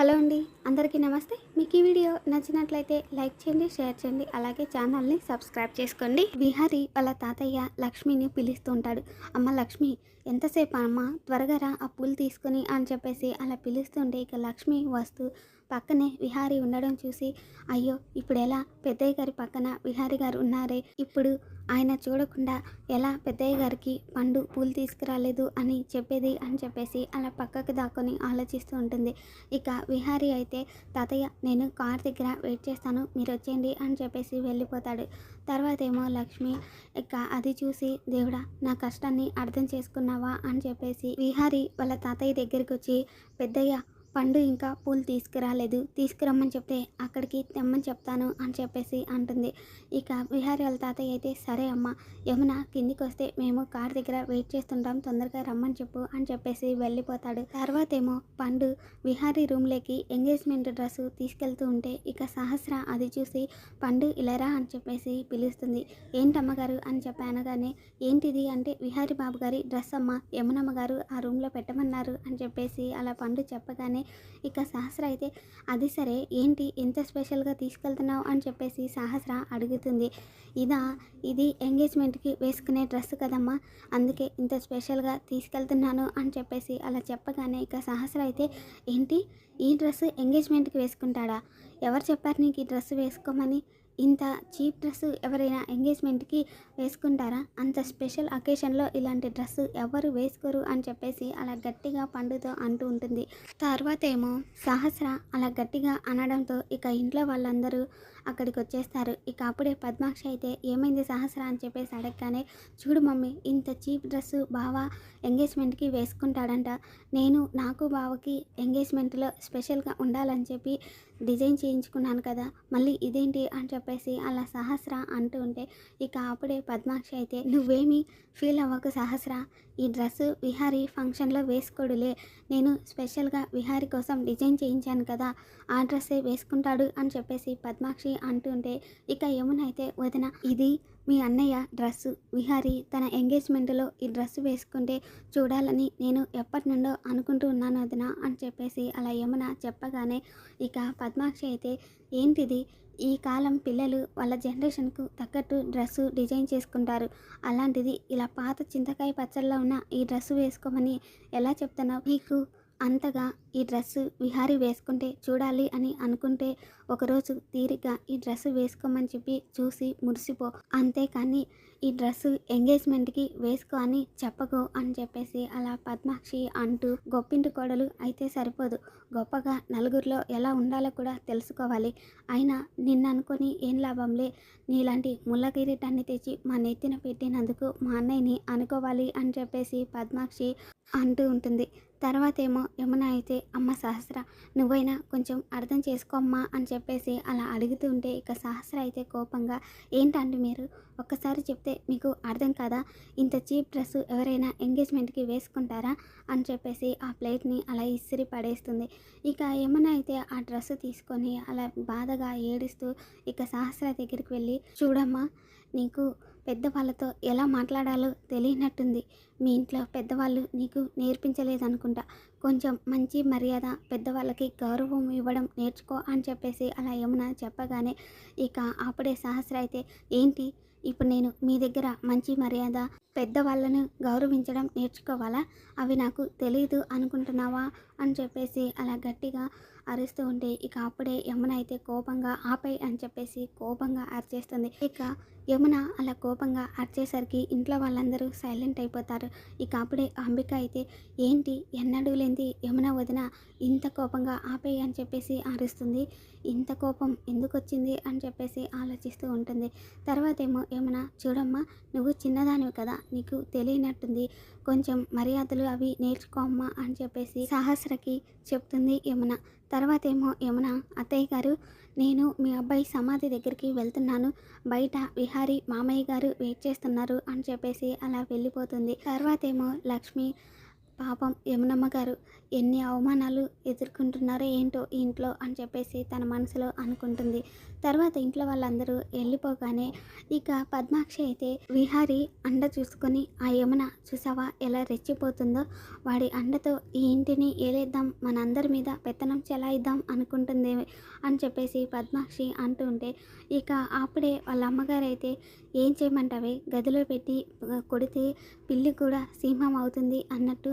Hello అండి అందరికీ నమస్తే. మీకు ఈ వీడియో నచ్చినట్లయితే లైక్ చేయండి షేర్ చేయండి అలాగే ఛానల్ని సబ్స్క్రైబ్ చేసుకోండి. విహారి వాళ్ళ తాతయ్య లక్ష్మిని పిలుస్తూ ఉంటాడు. అమ్మ లక్ష్మి ఎంతసేపు అమ్మ? త్వరగా ఆ పూలు తీసుకొని అని చెప్పేసి అలా పిలుస్తుంటే ఇక లక్ష్మి వస్తూ పక్కనే విహారి ఉండడం చూసి అయ్యో ఇప్పుడు ఎలా పెద్దయ్య గారి పక్కన విహారి గారు ఉన్నారే. ఇప్పుడు ఆయన చూడకుండా ఎలా పెద్దయ్య గారికి పండు పూలు తీసుకురాలేదు అని చెప్పేది అని చెప్పేసి అలా పక్కకు దాక్కొని ఆలోచిస్తూ ఉంటుంది. ఇక విహారి అయితే తాతయ్య నేను కార్ దగ్గర వెయిట్ చేస్తాను. మీరు వచ్చేయండి అని చెప్పేసి వెళ్ళిపోతాడు. తర్వాత ఏమో లక్ష్మి ఇక అది చూసి దేవుడా నా కష్టాన్ని అర్థం చేసుకున్నావా? అని చెప్పేసి విహారి వాళ్ళ తాతయ్య దగ్గరికి వచ్చి పెద్దయ్య పండు ఇంకా పూలు తీసుకురాలేదు. తీసుకురమ్మని చెప్తే అక్కడికి తెమ్మని చెప్తాను అని చెప్పేసి అంటుంది. ఇక విహారీ వాళ్ళ తాతయ్య అయితే సరే అమ్మ యమున కిందికి వస్తే మేము కార్ దగ్గర వెయిట్ చేస్తుంటాం తొందరగా రమ్మని చెప్పు అని చెప్పేసి వెళ్ళిపోతాడు. తర్వాత ఏమో పండు విహారీ రూమ్లోకి ఎంగేజ్మెంట్ డ్రెస్ తీసుకెళ్తూ ఉంటే ఇక సహస్ర అది చూసి పండు ఇలారా అని చెప్పేసి పిలుస్తుంది. ఏంటమ్మగారు అని చెప్పాను కానీ ఏంటిది? అంటే విహారీ బాబు గారి డ్రెస్ అమ్మ యమునమ్మ గారు ఆ రూమ్లో పెట్టమన్నారు అని చెప్పేసి అలా పండు చెప్పగానే ఇక సహస్ర అయితే అది సరే ఏంటి ఎంత స్పెషల్గా తీసుకెళ్తున్నావు అని చెప్పేసి సహస్ర అడుగుతుంది. ఇదా ఇది ఎంగేజ్మెంట్కి వేసుకునే డ్రెస్ కదమ్మా అందుకే ఇంత స్పెషల్గా తీసుకెళ్తున్నాను అని చెప్పేసి అలా చెప్పగానే ఇక సహస్ర అయితే ఏంటి ఈ డ్రెస్ ఎంగేజ్మెంట్కి వేసుకుంటాడా? ఎవరు చెప్పారు నీకు ఈ డ్రెస్ వేసుకోమని? ఇంత చీప్ డ్రెస్ ఎవరైనా ఎంగేజ్మెంట్కి వేసుకుంటారా? అంత స్పెషల్ అకేషన్లో ఇలాంటి డ్రెస్ ఎవరు వేసుకోరు అని చెప్పేసి అలా గట్టిగా పండుతో అంటూ ఉంటుంది. తర్వాత ఏమో సహస్ర అలా గట్టిగా అనడంతో ఇక ఇంట్లో వాళ్ళందరూ అక్కడికి వచ్చేస్తారు ఇక అప్పుడే పద్మాక్షి అయితే ఏమైంది సహస్ర? అని చెప్పేసి అడగగానే చూడు మమ్మీ ఇంత చీప్ డ్రెస్ బావ ఎంగేజ్మెంట్కి వేసుకుంటాడంట. నేను నాకు బావకి ఎంగేజ్మెంట్లో స్పెషల్గా ఉండాలని చెప్పి డిజైన్ చేయించుకున్నాను కదా మళ్ళీ ఇదేంటి? అని చెప్పేసి అలా సహస్ర అంటూ ఉంటే ఇక అప్పుడే పద్మాక్షి అయితే నువ్వేమీ ఫీల్ అవ్వకు సహస్ర. ఈ డ్రెస్ విహారీ ఫంక్షన్లో వేసుకోడులే. నేను స్పెషల్గా విహారీ కోసం డిజైన్ చేయించాను కదా ఆ డ్రెస్సే వేసుకుంటాడు అని చెప్పేసి పద్మాక్షి అంటుంటే ఇక యమున అయితే వదిన ఇది మీ అన్నయ్య డ్రెస్సు. విహారీ తన ఎంగేజ్మెంట్లో ఈ డ్రెస్ వేసుకుంటే చూడాలని నేను ఎప్పటి నుండో అనుకుంటూ ఉన్నాను వదిన అని చెప్పేసి అలా యమున చెప్పగానే ఇక పద్మాక్షి అయితే ఏంటిది? ఈ కాలం పిల్లలు వాళ్ళ జనరేషన్కు తగ్గట్టు డ్రెస్సు డిజైన్ చేసుకుంటారు. అలాంటిది ఇలా పాత చింతకాయ పచ్చళ్ళలో ఉన్న ఈ డ్రెస్సు వేసుకోమని ఎలా చెప్తున్నావు? మీకు అంతగా ఈ డ్రెస్సు విహారీ వేసుకుంటే చూడాలి అని అనుకుంటే ఒకరోజు తీరిక ఈ డ్రెస్సు వేసుకోమని చెప్పి చూసి మురిసిపో. అంతేకాని ఈ డ్రెస్సు ఎంగేజ్మెంట్కి వేసుకో అని చెప్పకు అని చెప్పేసి అలా పద్మాక్షి అంటూ గొప్పింటి కోడలు అయితే సరిపోదు. గొప్పగా నలుగురిలో ఎలా ఉండాలో కూడా తెలుసుకోవాలి. అయినా నిన్ను అనుకొని ఏం లాభంలే? నీలాంటి ముళ్ళ కిరీటాన్ని తెచ్చి మా నెత్తిన పెట్టినందుకు మా అన్నయ్యని అనుకోవాలి అని చెప్పేసి పద్మాక్షి అంటూ ఉంటుంది. తర్వాత ఏమో యమున అయితే అమ్మ సహస్ర నువ్వైనా కొంచెం అర్థం చేసుకోమ్మా అని చెప్పేసి అలా అడుగుతూ ఉంటే ఇక సహస్ర అయితే కోపంగా ఏంటండి మీరు? ఒక్కసారి చెప్తే మీకు అర్థం కాదా? ఇంత చీప్ డ్రెస్ ఎవరైనా ఎంగేజ్మెంట్కి వేసుకుంటారా? అని చెప్పేసి ఆ ప్లేట్ని అలా ఇసిరి పడేస్తుంది. ఇక యమున అయితే ఆ డ్రెస్ తీసుకొని అలా బాధగా ఏడుస్తూ ఇక సహస్ర దగ్గరికి వెళ్ళి చూడమ్మా నీకు పెద్దవాళ్ళతో ఎలా మాట్లాడాలో తెలియనట్టుంది. మీ ఇంట్లో పెద్దవాళ్ళు నీకు నేర్పించలేదనుకుంటా. కొంచెం మంచి మర్యాద పెద్దవాళ్ళకి గౌరవం ఇవ్వడం నేర్చుకో అని చెప్పేసి అలా యమున చెప్పగానే ఇక అప్పుడే సహస్ర అయితే ఏంటి? ఇప్పుడు నేను మీ దగ్గర మంచి మర్యాద పెద్దవాళ్ళను గౌరవించడం నేర్చుకోవాలా? అవి నాకు తెలియదు అనుకుంటున్నావా? అని చెప్పేసి అలా గట్టిగా అరుస్తూ ఉంటే ఇక అప్పుడే యమున అయితే కోపంగా ఆపై అని చెప్పేసి కోపంగా అరిచేస్తుంది. ఇక యమున అలా కోపంగా అరిచేసరికి ఇంట్లో వాళ్ళందరూ సైలెంట్ అయిపోతారు. ఇక అప్పుడే అంబిక అయితే ఏంటి? ఎన్నడూ లేనిది యమున వదిన ఇంత కోపంగా ఆపే అని చెప్పేసి అరుస్తుంది. ఇంత కోపం ఎందుకు వచ్చింది? అని చెప్పేసి ఆలోచిస్తూ ఉంటుంది. తర్వాత ఏమో యమున చూడమ్మా నువ్వు చిన్నదానివి కదా నీకు తెలియనట్టుంది. కొంచెం మర్యాదలు అవి నేర్చుకోమ్మా అని చెప్పేసి సహస్రకి చెప్తుంది యమున. తర్వాత ఏమో యమున అత్తయ్య గారు నేను మీ అబ్బాయి సమాధి దగ్గరికి వెళ్తున్నాను. బయట విహారి మామయ్య గారు వెయిట్ చేస్తున్నారు అని చెప్పేసి అలా వెళ్ళిపోతుంది. తర్వాత ఏమో లక్ష్మి పాపం యమునమ్మ గారు ఎన్ని అవమానాలు ఎదుర్కొంటున్నారో ఏంటో ఇంట్లో అని చెప్పేసి తన మనసులో అనుకుంటుంది. తర్వాత ఇంట్లో వాళ్ళందరూ వెళ్ళిపోగానే ఇక పద్మాక్షి అయితే విహారి అండ చూసుకొని ఆ యమున చూసావా ఎలా రెచ్చిపోతుందో? వాడి అండతో ఈ ఇంటిని ఏలేద్దాం మనందరి మీద పెత్తనం చెలాయిద్దాం అనుకుంటుంది అని చెప్పేసి పద్మాక్షి అంటూ ఉంటే ఇక అప్పుడే వాళ్ళ అమ్మగారు అయితే ఏం చేయమంటావే? గదిలో పెట్టి కొడితే పిల్లి కూడా సింహం అవుతుంది అన్నట్టు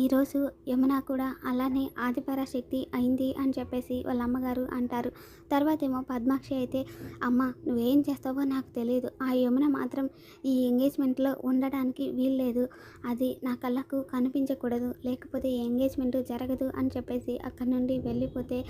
ఈరోజు యమున కూడా అలానే ఆదిపరాశక్తి అయింది అని చెప్పేసి వాళ్ళ అమ్మగారు అంటారు. తర్వాత ఏమో పద్మాక్షి అయితే అమ్మ నువ్వేం చేస్తావో నాకు తెలియదు ఆ యమున మాత్రం ఈ ఎంగేజ్మెంట్లో ఉండడానికి వీల్లేదు. అది నా కళ్ళకు కనిపించకూడదు. లేకపోతే ఈ ఎంగేజ్మెంట్ జరగదు అని చెప్పేసి అక్కడి నుండి వెళ్ళిపోతే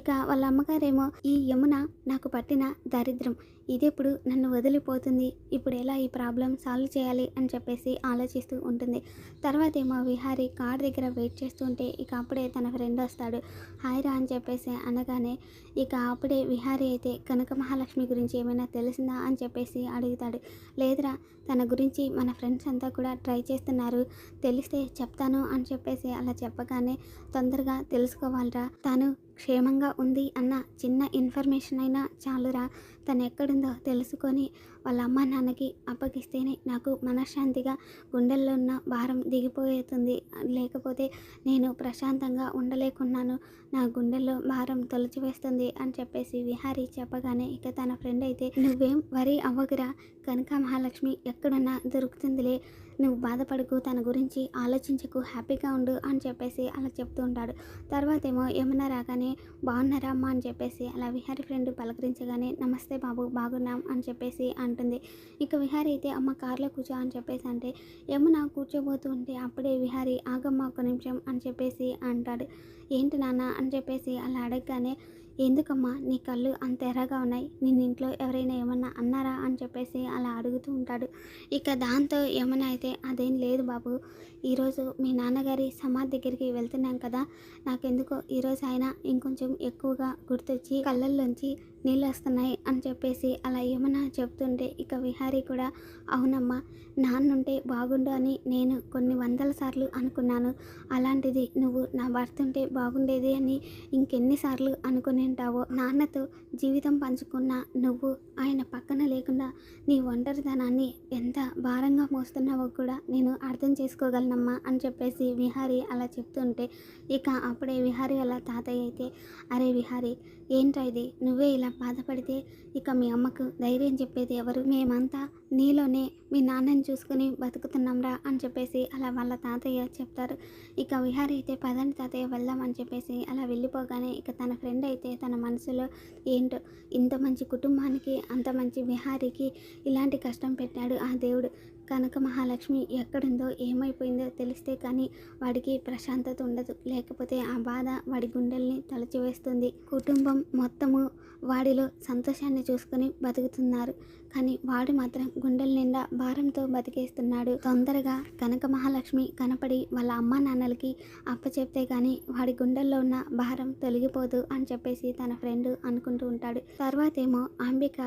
ఇక వాళ్ళ అమ్మగారేమో ఈ యమున నాకు పట్టిన దరిద్రం. ఇది ఇప్పుడు నన్ను వదిలిపోతుంది. ఇప్పుడు ఎలా ఈ ప్రాబ్లం సాల్వ్ చేయాలి అని చెప్పేసి ఆలోచిస్తూ ఉంటుంది. తర్వాత ఏమో విహారి కార్ దగ్గర వెయిట్ చేస్తుంటే ఇక అప్పుడే తన ఫ్రెండ్ వస్తాడు. హాయ్ రా అని చెప్పేసి అనగానే ఇక అప్పుడే విహారి అయితే కనక మహాలక్ష్మి గురించి ఏమైనా తెలిసిందా అని చెప్పేసి అడుగుతాడు. లేదురా తన గురించి మన ఫ్రెండ్స్ అంతా కూడా ట్రై చేస్తున్నారు. తెలిస్తే చెప్తాను అని చెప్పేసి అలా చెప్పగానే తొందరగా తెలుసుకోవాలిరా. తను క్షేమంగా ఉంది అన్న చిన్న ఇన్ఫర్మేషన్ అయినా చాలురా. తను ఎక్కడుందో తెలుసుకొని వాళ్ళ అమ్మ నాన్నకి అప్పగిస్తేనే నాకు మనశ్శాంతిగా గుండెల్లో ఉన్న భారం దిగిపోతుంది లేకపోతే నేను ప్రశాంతంగా ఉండలేకున్నాను. నా గుండెల్లో భారం తొలచివేస్తుంది అని చెప్పేసి విహారీ చెప్పగానే ఇక తన ఫ్రెండ్ అయితే నువ్వేం వరి అవ్వకురా. కనక మహాలక్ష్మి ఎక్కడున్నా దొరుకుతుందిలే. నువ్వు బాధపడకు తన గురించి ఆలోచించకు హ్యాపీగా ఉండు అని చెప్పేసి అలా చెప్తూ ఉంటాడు. తర్వాత ఏమో ఏమన్నా రాగానే బాగున్నారా అమ్మ అని చెప్పేసి అలా విహారీ ఫ్రెండ్ పలకరించగానే నమస్తే బాబు బాగున్నాం అని చెప్పేసి అంటుంది. ఇక విహారీ అయితే అమ్మ కార్లో కూర్చో అని చెప్పేసి అంటే ఏమన్నా కూర్చోబోతూ ఉంటే అప్పుడే విహారీ ఆగమ్మ ఒక నిమిషం అని చెప్పేసి అంటాడు. ఏంటి నాన్న అని చెప్పేసి అలా అడగగానే ఎందుకమ్మా? నీ కళ్ళు అంత ఎర్రగా ఉన్నాయి. నిన్న ఇంట్లో ఎవరైనా ఏమన్నా అన్నారా? అని చెప్పేసి అలా అడుగుతూ ఉంటాడు. ఇక దాంతో ఏమైనా అయితే అదేం లేదు బాబు. ఈరోజు మీ నాన్నగారి సమాధి దగ్గరికి వెళ్తున్నాం కదా. నాకెందుకో ఈరోజు ఆయన ఇంకొంచెం ఎక్కువగా గుర్తొచ్చి కళ్ళల్లోంచి నీళ్ళు వస్తున్నాయి అని చెప్పేసి అలా ఏమన్నా చెప్తుంటే ఇక విహారీ కూడా అవునమ్మా నాన్నుంటే బాగుండు అని నేను కొన్ని వందల సార్లు అనుకున్నాను. అలాంటిది నువ్వు నా భర్త ఉంటే బాగుండేది అని ఇంకెన్నిసార్లు అనుకుని ఉంటావో? నాన్నతో జీవితం పంచుకున్న నువ్వు ఆయన పక్కన లేకుండా నీ ఒంటరితనాన్ని ఎంత భారంగా మోస్తున్నావో కూడా నేను అర్థం చేసుకోగలనమ్మా అని చెప్పేసి విహారీ అలా చెప్తుంటే ఇక అప్పుడే విహారీ వాళ్ళ తాతయ్య అయితే అరే విహారీ ఏంటో ఇది? నువ్వే ఇలా బాధపడితే ఇక మీ అమ్మకు ధైర్యం చెప్పేది ఎవరు? మేమంతా నీలోనే మీ నాన్నని చూసుకుని బతుకుతున్నాంరా అని చెప్పేసి అలా వాళ్ళ తాతయ్య చెప్తారు. ఇక విహారీ అయితే పదండి తాతయ్య వెళ్దామని చెప్పేసి అలా వెళ్ళిపోగానే ఇక తన ఫ్రెండ్ అయితే తన మనసులో ఏంటో ఇంత మంచి కుటుంబానికి అంత మంచి విహారీకి ఇలాంటి కష్టం పెట్టాడు ఆ దేవుడు. కనక మహాలక్ష్మి ఎక్కడుందో ఏమైపోయిందో తెలిస్తే కానీ వాడికి ప్రశాంతత ఉండదు. లేకపోతే ఆ బాధ వాడి గుండెల్ని తలచివేస్తుంది. కుటుంబం మొత్తము వాడిలో సంతోషాన్ని చూసుకొని బతుకుతున్నారు. కానీ వాడు మాత్రం గుండెల నిండా భారంతో బతికేస్తున్నాడు. తొందరగా కనక మహాలక్ష్మి కనపడి వాళ్ళ అమ్మా నాన్నలకి అప్పచెప్తే కానీ వాడి గుండెల్లో ఉన్న భారం తొలగిపోదు అని చెప్పేసి తన ఫ్రెండ్ అనుకుంటూ ఉంటాడు. తర్వాత ఏమో అంబిక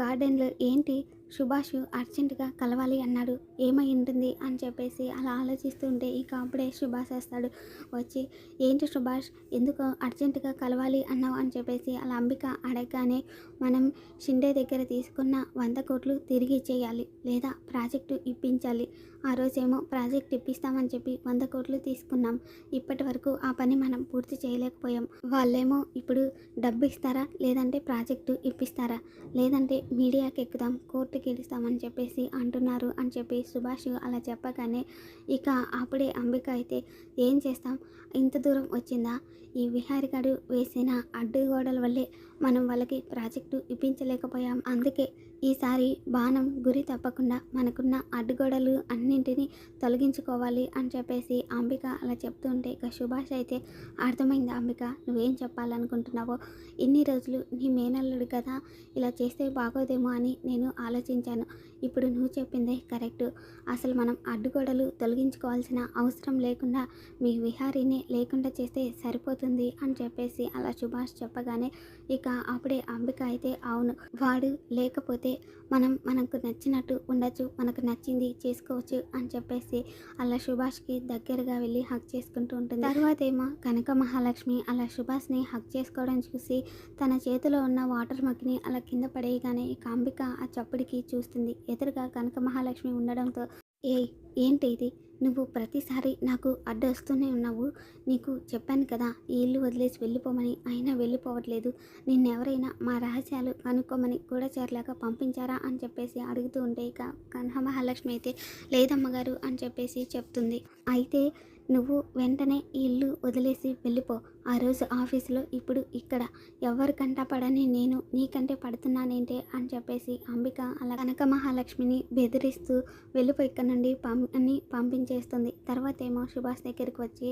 గార్డెన్లో ఏంటి సుభాష్ అర్జెంటుగా కలవాలి అన్నాడు. ఏమై ఉంటుంది? అని చెప్పేసి అలా ఆలోచిస్తూ ఉంటే ఇక అప్పుడే సుభాష్ వస్తాడు. వచ్చి ఏంటి సుభాష్? ఎందుకు అర్జెంటుగా కలవాలి అన్నావు? అని చెప్పేసి అలా అంబిక అడగగానే మనం షిండే దగ్గర తీసుకున్న వంద కోట్లు తిరిగి ఇచ్చేయాలి లేదా ప్రాజెక్టు ఇప్పించాలి. ఆ రోజేమో ప్రాజెక్ట్ ఇప్పిస్తామని చెప్పి వంద కోట్లు తీసుకున్నాం. ఇప్పటి వరకు ఆ పని మనం పూర్తి చేయలేకపోయాం. వాళ్ళేమో ఇప్పుడు డబ్బు ఇస్తారా? లేదంటే ప్రాజెక్టు ఇప్పిస్తారా? లేదంటే మీడియాకి ఎక్కుదాం కోర్టుకి గెలుస్తామని చెప్పేసి అంటున్నారు అని చెప్పి సుభాష్ అలా చెప్పగానే ఇక అప్పుడే అంబిక అయితే ఏం చేస్తాం? ఇంత దూరం వచ్చిందా? ఈ విహారిగాడు వేసిన అడ్డుగోడల వల్లే మనం వాళ్ళకి ప్రాజెక్టు ఇప్పించలేకపోయాం. అందుకే ఈసారి బాణం గురి తప్పకుండా మనకున్న అడ్డుగోడలు అన్నింటినీ తొలగించుకోవాలి అని చెప్పేసి అంబిక అలా చెప్తుంటే ఇక సుభాష్ అయితే అర్థమైంది అంబిక నువ్వేం చెప్పాలనుకుంటున్నావో? ఇన్ని రోజులు నీ మేనల్లుడు కదా ఇలా చేస్తే బాగోదేమో అని నేను ఆలోచించాను. ఇప్పుడు నువ్వు చెప్పిందే కరెక్ట్. అసలు మనం అడ్డుగోడలు తొలగించుకోవాల్సిన అవసరం లేకుండా మీ విహారీని లేకుండా చేస్తే సరిపోతుంది అని చెప్పేసి అలా సుభాష్ చెప్పగానే ఇక అప్పుడే అంబిక అయితే అవును వాడు లేకపోతే మనం మనకు నచ్చినట్టు ఉండొచ్చు మనకు నచ్చింది చేసుకోవచ్చు అని చెప్పేసి అలా సుభాష్కి దగ్గరగా వెళ్ళి హక్ చేసుకుంటూ ఉంటుంది. తర్వాత ఏమో కనక మహాలక్ష్మి అలా సుభాష్ని హక్ చేసుకోవడం చూసి తన చేతిలో ఉన్న వాటర్ మగ్ని అలా కింద పడేయగానే కాంబిక ఆ చప్పుడికి చూస్తుంది. ఎదురుగా కనక మహాలక్ష్మి ఉండడంతో ఏ ఏంటి ఇది? నువ్వు ప్రతిసారి నాకు అడ్డొస్తూనే ఉన్నావు. నీకు చెప్పాను కదా ఈ ఇల్లు వదిలేసి వెళ్ళిపోమని. అయినా వెళ్ళిపోవట్లేదు. నిన్నెవరైనా మా రహస్యాలు కనుక్కోమని గూఢచారులాగా పంపించారా అని చెప్పేసి అడుగుతూ ఉంటే ఇక కన్హ మహాలక్ష్మి అయితే లేదమ్మగారు అని చెప్పేసి చెప్తుంది. అయితే నువ్వు వెంటనే ఈ ఇల్లు వదిలేసి వెళ్ళిపో. ఆ రోజు ఆఫీసులో ఇప్పుడు ఇక్కడ ఎవరికంటా పడని నేను నీకంటే పడుతున్నానేంటే అని చెప్పేసి అంబిక అలా కనక మహాలక్ష్మిని బెదిరిస్తూ వెళ్ళిపోయి ఇక్కడ నుండి పం అని పంపించేస్తుంది. తర్వాత ఏమో సుభాష్ దగ్గరికి వచ్చి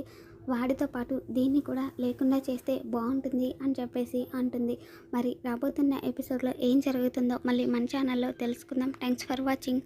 వాడితో పాటు దీన్ని కూడా లేకుండా చేస్తే బాగుంటుంది అని చెప్పేసి అంటుంది. మరి రాబోతున్న ఎపిసోడ్లో ఏం జరుగుతుందో మళ్ళీ మన ఛానల్లో తెలుసుకుందాం. Thanks for watching.